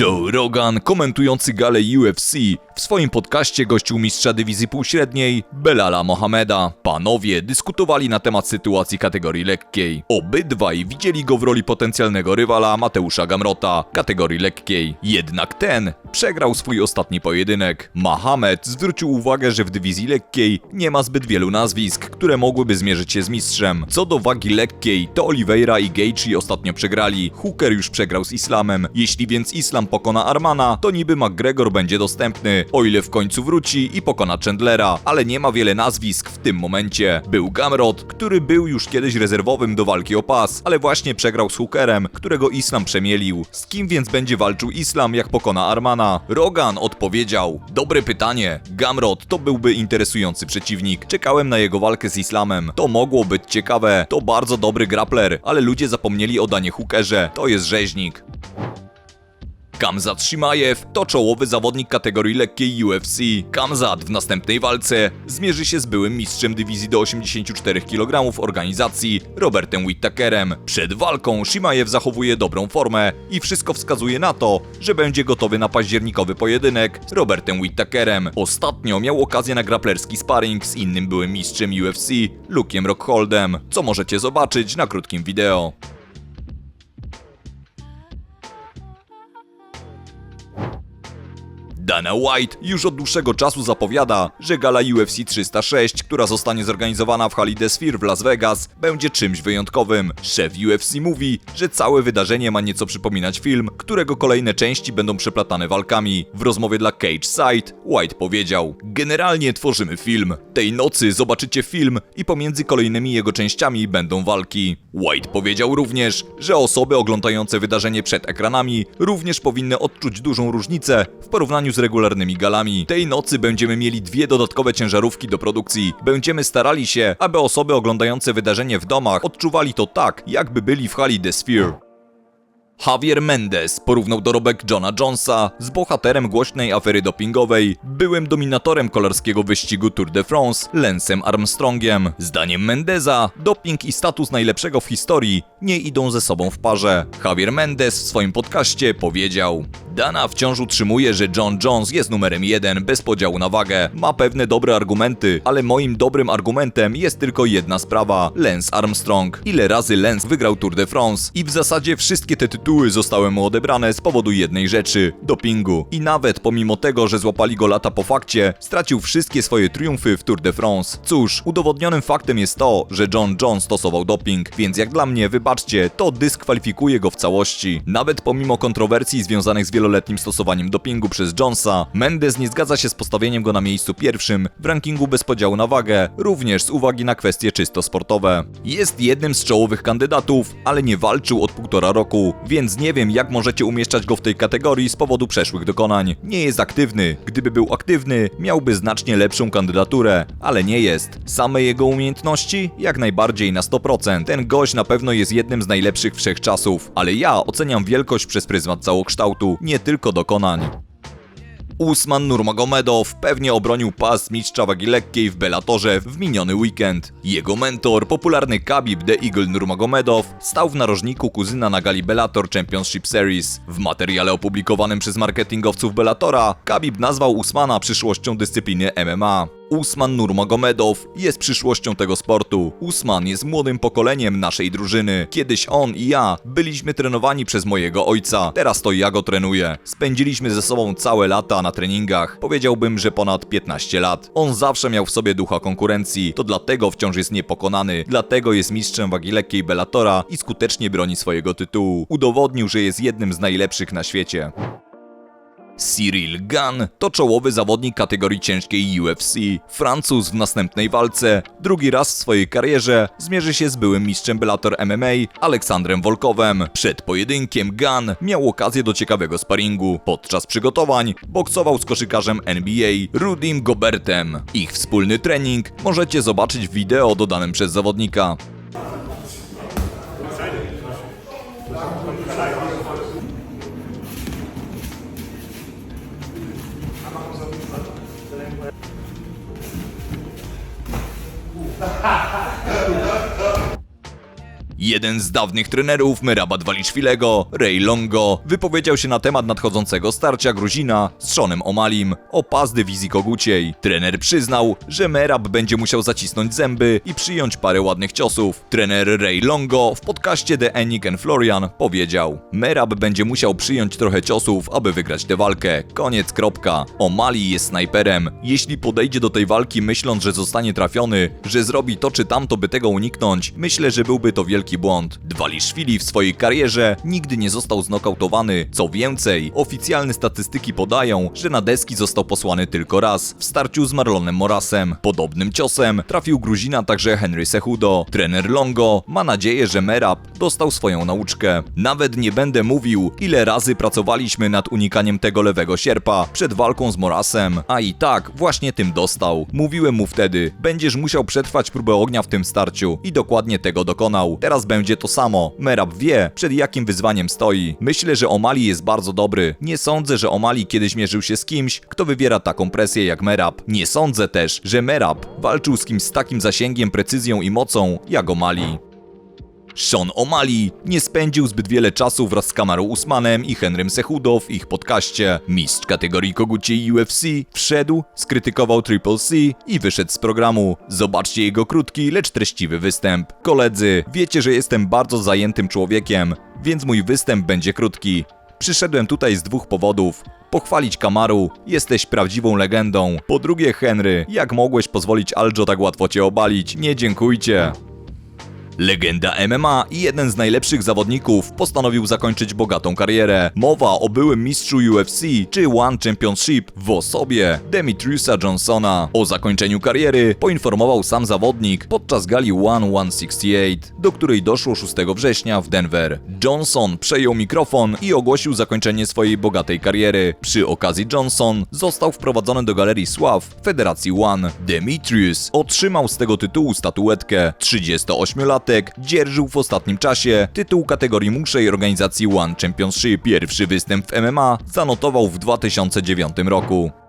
Joe Rogan, komentujący galę UFC, w swoim podcaście gościł mistrza dywizji półśredniej Belala Mohameda. Panowie dyskutowali na temat sytuacji kategorii lekkiej. Obydwaj widzieli go w roli potencjalnego rywala Mateusza Gamrota, kategorii lekkiej. Jednak ten przegrał swój ostatni pojedynek. Mohamed zwrócił uwagę, że w dywizji lekkiej nie ma zbyt wielu nazwisk, które mogłyby zmierzyć się z mistrzem. Co do wagi lekkiej, to Oliveira i Gaethje ostatnio przegrali. Hooker już przegrał z Islamem. Jeśli więc Islam pokona Armana, to niby McGregor będzie dostępny, o ile w końcu wróci i pokona Chandlera, ale nie ma wiele nazwisk w tym momencie. Był Gamrot, który był już kiedyś rezerwowym do walki o pas, ale właśnie przegrał z Hookerem, którego Islam przemielił. Z kim więc będzie walczył Islam, jak pokona Armana? Rogan odpowiedział: Dobre pytanie. Gamrot to byłby interesujący przeciwnik. Czekałem na jego walkę z Islamem. To mogło być ciekawe. To bardzo dobry grappler, ale ludzie zapomnieli o Danie Hookerze. To jest rzeźnik. Kamzat Shimaev to czołowy zawodnik kategorii lekkiej UFC. Kamzat w następnej walce zmierzy się z byłym mistrzem dywizji do 84 kg organizacji Robertem Whittakerem. Przed walką Shimaev zachowuje dobrą formę i wszystko wskazuje na to, że będzie gotowy na październikowy pojedynek z Robertem Whittakerem. Ostatnio miał okazję na grapplerski sparring z innym byłym mistrzem UFC, Luke'em Rockholdem, co możecie zobaczyć na krótkim wideo. Dana White już od dłuższego czasu zapowiada, że gala UFC 306, która zostanie zorganizowana w hali The Sphere w Las Vegas, będzie czymś wyjątkowym. Szef UFC mówi, że całe wydarzenie ma nieco przypominać film, którego kolejne części będą przeplatane walkami. W rozmowie dla Cage Side White powiedział: Generalnie tworzymy film. Tej nocy zobaczycie film i pomiędzy kolejnymi jego częściami będą walki. White powiedział również, że osoby oglądające wydarzenie przed ekranami również powinny odczuć dużą różnicę w porównaniu z regularnymi galami. Tej nocy będziemy mieli dwie dodatkowe ciężarówki do produkcji. Będziemy starali się, aby osoby oglądające wydarzenie w domach odczuwali to tak, jakby byli w hali The Sphere. Javier Mendes porównał dorobek Johna Jonesa z bohaterem głośnej afery dopingowej, byłym dominatorem kolarskiego wyścigu Tour de France, Lensem Armstrongiem. Zdaniem Mendeza, doping i status najlepszego w historii nie idą ze sobą w parze. Javier Mendes w swoim podcaście powiedział: Dana wciąż utrzymuje, że John Jones jest numerem jeden bez podziału na wagę. Ma pewne dobre argumenty, ale moim dobrym argumentem jest tylko jedna sprawa: Lance Armstrong. Ile razy Lance wygrał Tour de France? I w zasadzie wszystkie te tytuły zostały mu odebrane z powodu jednej rzeczy dopingu. I nawet pomimo tego, że złapali go lata po fakcie, stracił wszystkie swoje triumfy w Tour de France. Cóż, udowodnionym faktem jest to, że John Jones stosował doping, więc jak dla mnie, wybaczcie, to dyskwalifikuje go w całości. Nawet pomimo kontrowersji związanych z wieloletnim stosowaniem dopingu przez Jonesa, Mendes nie zgadza się z postawieniem go na miejscu pierwszym w rankingu bez podziału na wagę, również z uwagi na kwestie czysto sportowe. Jest jednym z czołowych kandydatów, ale nie walczył od półtora roku, więc nie wiem jak możecie umieszczać go w tej kategorii z powodu przeszłych dokonań. Nie jest aktywny. Gdyby był aktywny, miałby znacznie lepszą kandydaturę, ale nie jest. Same jego umiejętności? Jak najbardziej na 100%. Ten gość na pewno jest jednym z najlepszych wszechczasów, ale ja oceniam wielkość przez pryzmat całokształtu, nie tylko dokonań. Usman Nurmagomedow pewnie obronił pas mistrza wagi lekkiej w Bellatorze w miniony weekend. Jego mentor, popularny Khabib The Eagle Nurmagomedow, stał w narożniku kuzyna na gali Bellator Championship Series. W materiale opublikowanym przez marketingowców Bellatora, Khabib nazwał Usmana przyszłością dyscypliny MMA. Usman Nurmagomedow jest przyszłością tego sportu. Usman jest młodym pokoleniem naszej drużyny. Kiedyś on i ja byliśmy trenowani przez mojego ojca. Teraz to ja go trenuję. Spędziliśmy ze sobą całe lata na treningach. Powiedziałbym, że ponad 15 lat. On zawsze miał w sobie ducha konkurencji. To dlatego wciąż jest niepokonany. Dlatego jest mistrzem wagi lekkiej Bellatora i skutecznie broni swojego tytułu. Udowodnił, że jest jednym z najlepszych na świecie. Cyril Gunn to czołowy zawodnik kategorii ciężkiej UFC. Francuz w następnej walce, drugi raz w swojej karierze, zmierzy się z byłym mistrzem Bellator MMA Aleksandrem Wolkowem. Przed pojedynkiem Gunn miał okazję do ciekawego sparingu. Podczas przygotowań boksował z koszykarzem NBA Rudim Gobertem. Ich wspólny trening możecie zobaczyć w wideo dodanym przez zawodnika. Ha! Jeden z dawnych trenerów Meraba Dwaliszwilego, Ray Longo, wypowiedział się na temat nadchodzącego starcia Gruzina z Seanem Omalim o pas dywizji koguciej. Trener przyznał, że Merab będzie musiał zacisnąć zęby i przyjąć parę ładnych ciosów. Trener Ray Longo w podcaście The Enik and Florian powiedział Merab będzie musiał przyjąć trochę ciosów, aby wygrać tę walkę. Koniec, kropka. Omali jest snajperem. Jeśli podejdzie do tej walki myśląc, że zostanie trafiony, że zrobi to czy tamto, by tego uniknąć, myślę, że byłby to wielki błąd. Dwaliszwili w swojej karierze nigdy nie został znokautowany. Co więcej, oficjalne statystyki podają, że na deski został posłany tylko raz w starciu z Marlonem Morasem. Podobnym ciosem trafił Gruzina także Henry Sehudo. Trener Longo ma nadzieję, że Merab dostał swoją nauczkę. Nawet nie będę mówił, ile razy pracowaliśmy nad unikaniem tego lewego sierpa przed walką z Morasem, a i tak właśnie tym dostał. Mówiłem mu wtedy, będziesz musiał przetrwać próbę ognia w tym starciu i dokładnie tego dokonał. Teraz będzie to samo. Merab wie, przed jakim wyzwaniem stoi. Myślę, że Omali jest bardzo dobry. Nie sądzę, że Omali kiedyś mierzył się z kimś, kto wywiera taką presję jak Merab. Nie sądzę też, że Merab walczył z kimś z takim zasięgiem, precyzją i mocą jak Omali. Sean O'Malley nie spędził zbyt wiele czasu wraz z Kamaru Usmanem i Henrym Sehudo w ich podcaście. Mistrz kategorii koguciej UFC wszedł, skrytykował Triple C i wyszedł z programu. Zobaczcie jego krótki, lecz treściwy występ. Koledzy, wiecie, że jestem bardzo zajętym człowiekiem, więc mój występ będzie krótki. Przyszedłem tutaj z dwóch powodów. Pochwalić Kamaru, jesteś prawdziwą legendą. Po drugie, Henry, jak mogłeś pozwolić Aljo tak łatwo cię obalić? Nie dziękujcie. Legenda MMA i jeden z najlepszych zawodników postanowił zakończyć bogatą karierę. Mowa o byłym mistrzu UFC czy One Championship w osobie Demetriusa Johnsona. O zakończeniu kariery poinformował sam zawodnik podczas gali One 168, do której doszło 6 września w Denver. Johnson przejął mikrofon i ogłosił zakończenie swojej bogatej kariery. Przy okazji Johnson został wprowadzony do galerii sław Federacji One. Demetrius otrzymał z tego tytułu statuetkę 38 lat dzierżył w ostatnim czasie tytuł kategorii młodszej organizacji One Championship. Pierwszy występ w MMA zanotował w 2009 roku.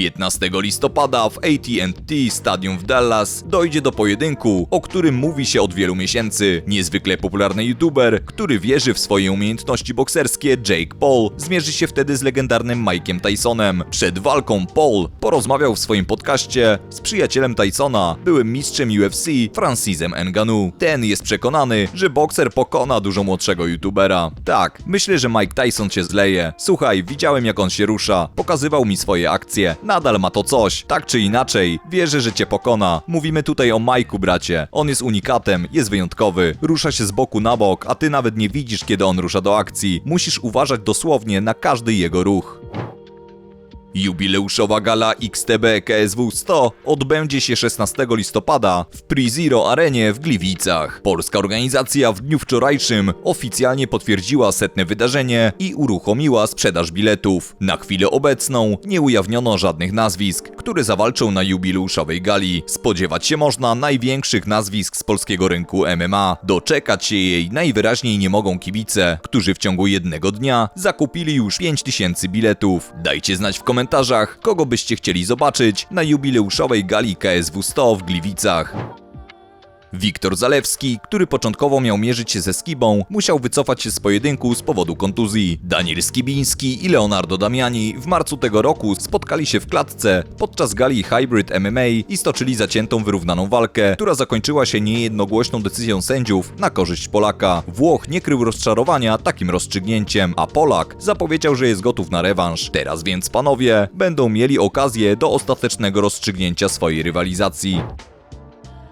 15 listopada w AT&T Stadium w Dallas dojdzie do pojedynku, o którym mówi się od wielu miesięcy. Niezwykle popularny youtuber, który wierzy w swoje umiejętności bokserskie, Jake Paul, zmierzy się wtedy z legendarnym Mike'em Tysonem. Przed walką Paul porozmawiał w swoim podcaście z przyjacielem Tysona, byłym mistrzem UFC Francisem Ngannou. Ten jest przekonany, że bokser pokona dużo młodszego youtubera. Tak, myślę, że Mike Tyson cię zleje. Słuchaj, widziałem jak on się rusza, pokazywał mi swoje akcje. Nadal ma to coś. Tak czy inaczej, wierzę, że cię pokona. Mówimy tutaj o Majku, bracie. On jest unikatem, jest wyjątkowy. Rusza się z boku na bok, a ty nawet nie widzisz, kiedy on rusza do akcji. Musisz uważać dosłownie na każdy jego ruch. Jubileuszowa gala XTB KSW 100 odbędzie się 16 listopada w Prizero Arenie w Gliwicach. Polska organizacja w dniu wczorajszym oficjalnie potwierdziła setne wydarzenie i uruchomiła sprzedaż biletów. Na chwilę obecną nie ujawniono żadnych nazwisk, które zawalczą na jubileuszowej gali. Spodziewać się można największych nazwisk z polskiego rynku MMA. Doczekać się jej najwyraźniej nie mogą kibice, którzy w ciągu jednego dnia zakupili już 5000 biletów. Dajcie znać w komentarzach, kogo byście chcieli zobaczyć na jubileuszowej gali KSW 100 w Gliwicach. Wiktor Zalewski, który początkowo miał mierzyć się ze Skibą, musiał wycofać się z pojedynku z powodu kontuzji. Daniel Skibiński i Leonardo Damiani w marcu tego roku spotkali się w klatce podczas gali Hybrid MMA i stoczyli zaciętą wyrównaną walkę, która zakończyła się niejednogłośną decyzją sędziów na korzyść Polaka. Włoch nie krył rozczarowania takim rozstrzygnięciem, a Polak zapowiedział, że jest gotów na rewanż. Teraz więc panowie będą mieli okazję do ostatecznego rozstrzygnięcia swojej rywalizacji.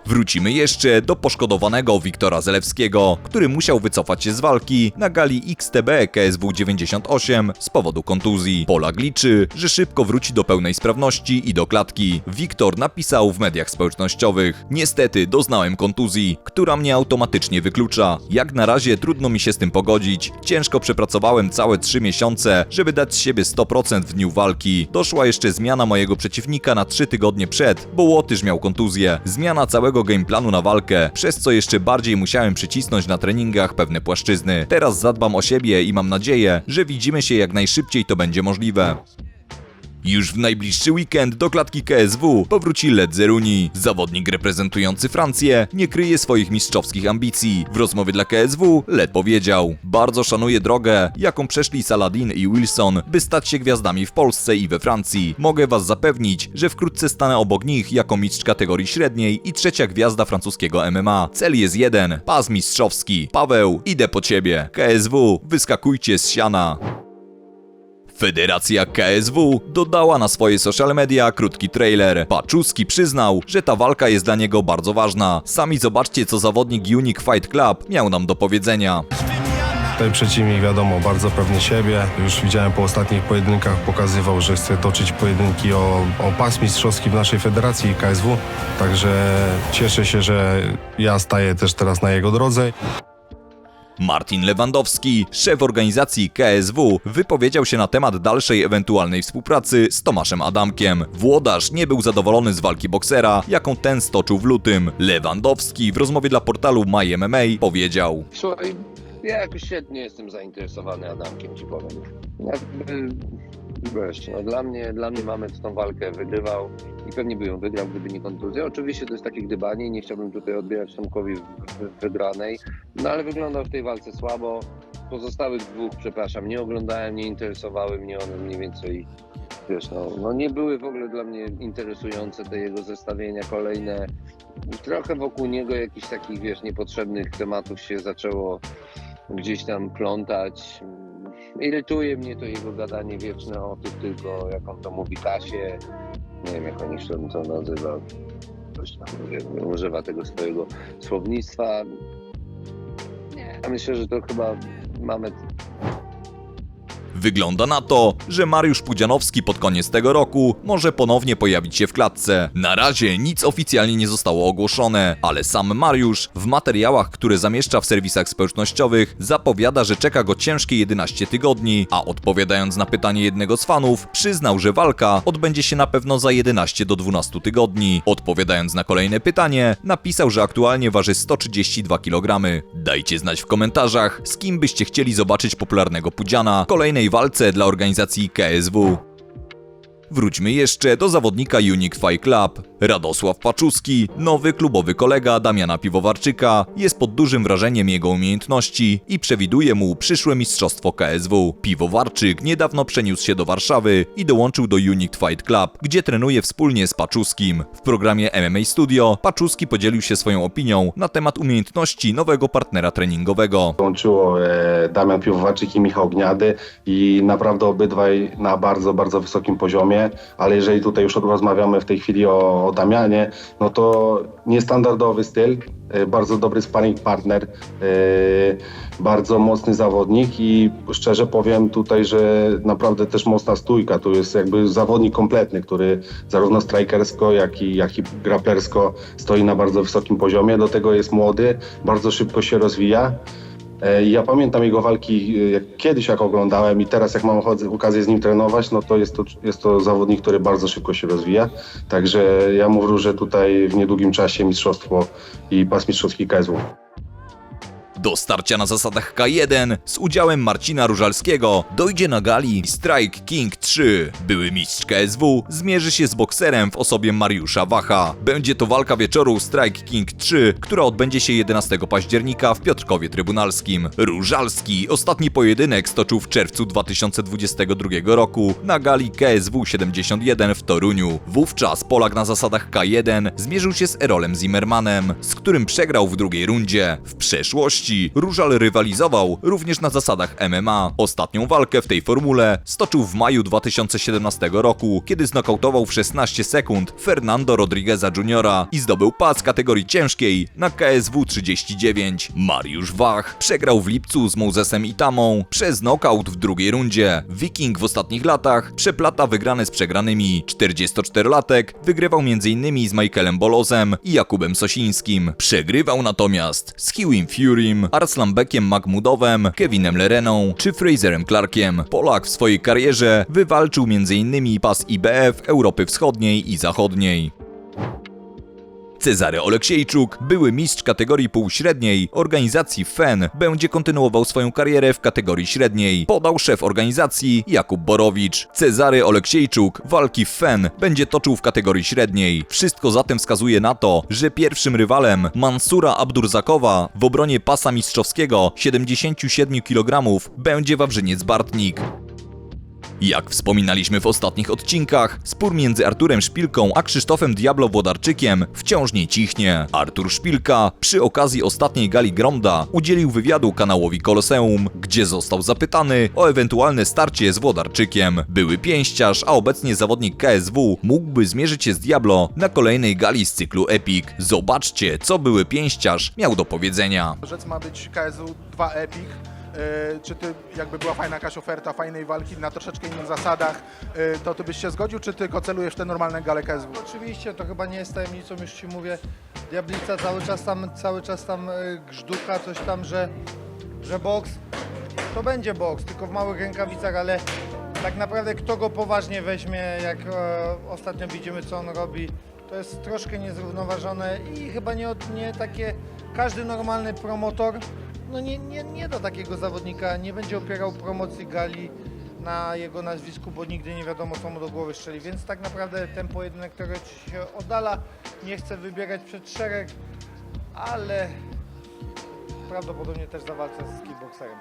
Wrócimy jeszcze do poszkodowanego Wiktora Zelewskiego, który musiał wycofać się z walki na gali XTB KSW 98 z powodu kontuzji. Polak liczy, że szybko wróci do pełnej sprawności i do klatki. Wiktor napisał w mediach społecznościowych: Niestety doznałem kontuzji, która mnie automatycznie wyklucza. Jak na razie trudno mi się z tym pogodzić. Ciężko przepracowałem całe 3 miesiące, żeby dać z siebie 100% w dniu walki. Doszła jeszcze zmiana mojego przeciwnika na 3 tygodnie przed, bo Łotysz miał kontuzję. Zmiana całego gameplanu na walkę, przez co jeszcze bardziej musiałem przycisnąć na treningach pewne płaszczyzny. Teraz zadbam o siebie i mam nadzieję, że widzimy się jak najszybciej to będzie możliwe. Już w najbliższy weekend do klatki KSW powróci Led Zeruni. Zawodnik reprezentujący Francję nie kryje swoich mistrzowskich ambicji. W rozmowie dla KSW Led powiedział: Bardzo szanuję drogę, jaką przeszli Saladin i Wilson, by stać się gwiazdami w Polsce i we Francji. Mogę was zapewnić, że wkrótce stanę obok nich jako mistrz kategorii średniej i trzecia gwiazda francuskiego MMA. Cel jest jeden: pas mistrzowski. Paweł, idę po ciebie. KSW, wyskakujcie z siana. Federacja KSW dodała na swoje social media krótki trailer. Paczuski przyznał, że ta walka jest dla niego bardzo ważna. Sami zobaczcie, co zawodnik Unique Fight Club miał nam do powiedzenia. Tutaj przeciwnik wiadomo, bardzo pewny siebie. Już widziałem po ostatnich pojedynkach, pokazywał, że chce toczyć pojedynki o, o pas mistrzowski w naszej federacji KSW. Także cieszę się, że ja staję też teraz na jego drodze. Martin Lewandowski, szef organizacji KSW, wypowiedział się na temat dalszej ewentualnej współpracy z Tomaszem Adamkiem. Włodarz nie był zadowolony z walki boksera, jaką ten stoczył w lutym. Lewandowski w rozmowie dla portalu MyMMA powiedział: Słuchaj, ja jakoś świetnie jestem zainteresowany Adamkiem, ci powiem. Jakby, wiesz, no dla mnie, dla mnie Mamet tą walkę wygrywał i pewnie by ją wygrał, gdyby nie kontuzja. Oczywiście to jest takie gdybanie nie chciałbym tutaj odbierać Tomkowi wygranej, no ale wyglądał w tej walce słabo. Pozostałych dwóch, przepraszam, nie oglądałem, nie interesowały mnie one mniej więcej, wiesz, no, no nie były w ogóle dla mnie interesujące te jego zestawienia kolejne. Trochę wokół niego jakichś takich, wiesz, niepotrzebnych tematów się zaczęło gdzieś tam plątać. Irytuje mnie to jego gadanie wieczne o tym tylko, jak on to mówi Kasie. Nie wiem, jak oni się to nazywa. Coś tam używa tego swojego słownictwa. Nie, ja myślę, że to chyba mamy Wygląda na to, że Mariusz Pudzianowski pod koniec tego roku może ponownie pojawić się w klatce. Na razie nic oficjalnie nie zostało ogłoszone, ale sam Mariusz w materiałach, które zamieszcza w serwisach społecznościowych, zapowiada, że czeka go ciężkie 11 tygodni, a odpowiadając na pytanie jednego z fanów, przyznał, że walka odbędzie się na pewno za 11 do 12 tygodni. Odpowiadając na kolejne pytanie, napisał, że aktualnie waży 132 kg. Dajcie znać w komentarzach, z kim byście chcieli zobaczyć popularnego Pudziana kolejnej walce dla organizacji KSW. Wróćmy jeszcze do zawodnika Unique Fight Club. Radosław Paczuski, nowy klubowy kolega Damiana Piwowarczyka, jest pod dużym wrażeniem jego umiejętności i przewiduje mu przyszłe mistrzostwo KSW. Piwowarczyk niedawno przeniósł się do Warszawy i dołączył do Unique Fight Club, gdzie trenuje wspólnie z Paczuskim. W programie MMA Studio Paczuski podzielił się swoją opinią na temat umiejętności nowego partnera treningowego. Dołączyło e, Damian Piwowarczyk i Michał Gniady i naprawdę obydwaj na bardzo, bardzo wysokim poziomie, ale jeżeli tutaj już rozmawiamy w tej chwili o, o Damianie, no to niestandardowy styl, e, bardzo dobry sparring partner, e, bardzo mocny zawodnik i szczerze powiem tutaj, że naprawdę też mocna stójka, tu jest jakby zawodnik kompletny, który zarówno strikersko, jak i, jak i grapplersko stoi na bardzo wysokim poziomie, do tego jest młody, bardzo szybko się rozwija. E, Ja pamiętam jego walki e, jak kiedyś, jak oglądałem i teraz jak mam okazję z nim trenować, no to jest to, jest to zawodnik, który bardzo szybko się rozwija. Także ja mu wróżę tutaj w niedługim czasie mistrzostwo i pas mistrzowski KSW. Do starcia na zasadach K1 z udziałem Marcina Różalskiego dojdzie na gali Strike King 3. Były mistrz KSW zmierzy się z bokserem w osobie Mariusza Wacha. Będzie to walka wieczoru Strike King 3, która odbędzie się 11 października w Piotrkowie Trybunalskim. Różalski ostatni pojedynek stoczył w czerwcu 2022 roku na gali KSW 71 w Toruniu. Wówczas Polak na zasadach K1 zmierzył się z Erolem Zimmermanem, z którym przegrał w drugiej rundzie. W przeszłości Różal rywalizował również na zasadach MMA. Ostatnią walkę w tej formule stoczył w maju 2017 roku, kiedy znokautował w 16 sekund Fernando Rodrigueza Jr. i zdobył pas kategorii ciężkiej na KSW 39. Mariusz Wach przegrał w lipcu z Mosesem Itamą przez knockout w drugiej rundzie. Wiking w ostatnich latach przeplata wygrane z przegranymi. 44-latek wygrywał m.in. z Michaelem Bolozem i Jakubem Sosińskim. Przegrywał natomiast z Hughiem Furym, Arslanbekiem Mahmudowem, Kevinem Lereną czy Fraserem Clarkiem. Polak w swojej karierze wywalczył m.in. pas IBF Europy Wschodniej i Zachodniej. Cezary Oleksiejczuk, były mistrz kategorii półśredniej organizacji FEN, będzie kontynuował swoją karierę w kategorii średniej, podał szef organizacji Jakub Borowicz. Cezary Oleksiejczuk walki w FEN będzie toczył w kategorii średniej. Wszystko zatem wskazuje na to, że pierwszym rywalem Mansura Abdurzakowa w obronie pasa mistrzowskiego 77 kg będzie Wawrzyniec Bartnik. Jak wspominaliśmy w ostatnich odcinkach, spór między Arturem Szpilką a Krzysztofem Diablo Włodarczykiem wciąż nie cichnie. Artur Szpilka przy okazji ostatniej gali Gromda udzielił wywiadu kanałowi Koloseum, gdzie został zapytany o ewentualne starcie z Włodarczykiem. Były pięściarz, a obecnie zawodnik KSW mógłby zmierzyć się z Diablo na kolejnej gali z cyklu Epic. Zobaczcie, co były pięściarz miał do powiedzenia. Rzec ma być KSU 2 Epic. Yy, Czy ty, jakby była fajna jakaś oferta, fajnej walki na troszeczkę innych zasadach, yy, to ty byś się zgodził, czy tylko celujesz w te normalne gale KSW? Oczywiście, to chyba nie jest tajemnicą, już Ci mówię. Diablica cały czas tam, cały czas tam y, grzducha, coś tam, że, że boks to będzie boks, tylko w małych rękawicach, ale tak naprawdę kto go poważnie weźmie, jak e, ostatnio widzimy co on robi, to jest troszkę niezrównoważone i chyba nie, nie takie, każdy normalny promotor no nie, nie, nie da takiego zawodnika, nie będzie opierał promocji gali na jego nazwisku, bo nigdy nie wiadomo co mu do głowy strzeli, więc tak naprawdę ten pojedynek teoretycznie się oddala, nie chcę wybierać przed szereg, ale prawdopodobnie też zawalczę z kickboxerem.